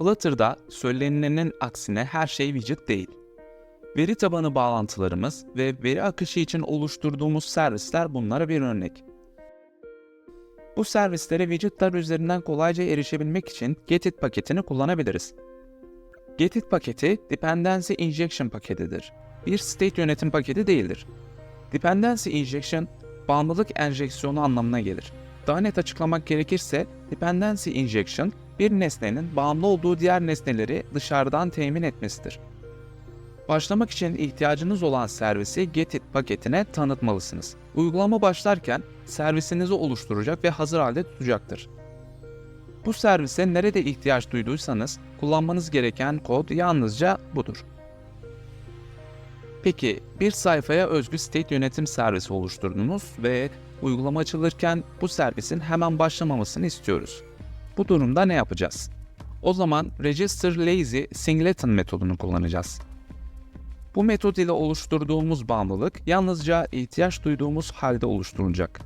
Flutter'da söylenilenin aksine her şey widget değil. Veri tabanı bağlantılarımız ve veri akışı için oluşturduğumuz servisler bunlara bir örnek. Bu servislere widgetler üzerinden kolayca erişebilmek için Getit paketini kullanabiliriz. Getit paketi Dependency Injection paketidir. Bir state yönetim paketi değildir. Dependency Injection, bağımlılık enjeksiyonu anlamına gelir. Daha net açıklamak gerekirse, Dependency Injection, bir nesnenin bağımlı olduğu diğer nesneleri dışarıdan temin etmesidir. Başlamak için ihtiyacınız olan servisi Getit paketine tanıtmalısınız. Uygulama başlarken servisinizi oluşturacak ve hazır halde tutacaktır. Bu servise nerede ihtiyaç duyduysanız kullanmanız gereken kod yalnızca budur. Peki bir sayfaya özgü state yönetim servisi oluşturdunuz ve uygulama açılırken bu servisin hemen başlamamasını istiyoruz. Bu durumda ne yapacağız? O zaman register lazy singleton metodunu kullanacağız. Bu metod ile oluşturduğumuz bağımlılık yalnızca ihtiyaç duyduğumuz halde oluşturulacak.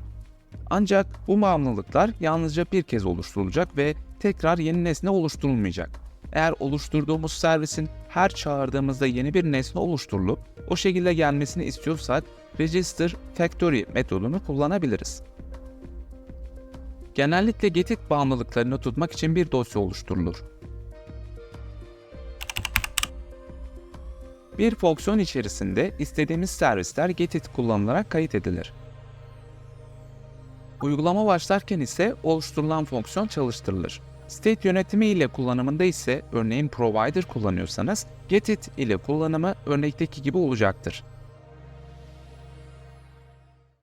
Ancak bu bağımlılıklar yalnızca bir kez oluşturulacak ve tekrar yeni nesne oluşturulmayacak. Eğer oluşturduğumuz servisin her çağırdığımızda yeni bir nesne oluşturulup o şekilde gelmesini istiyorsak register factory metodunu kullanabiliriz. Genellikle getit bağımlılıklarını tutmak için bir dosya oluşturulur. Bir fonksiyon içerisinde istediğimiz servisler getit kullanılarak kayıt edilir. Uygulama başlarken ise oluşturulan fonksiyon çalıştırılır. State yönetimi ile kullanımında ise örneğin provider kullanıyorsanız getit ile kullanımı örnekteki gibi olacaktır.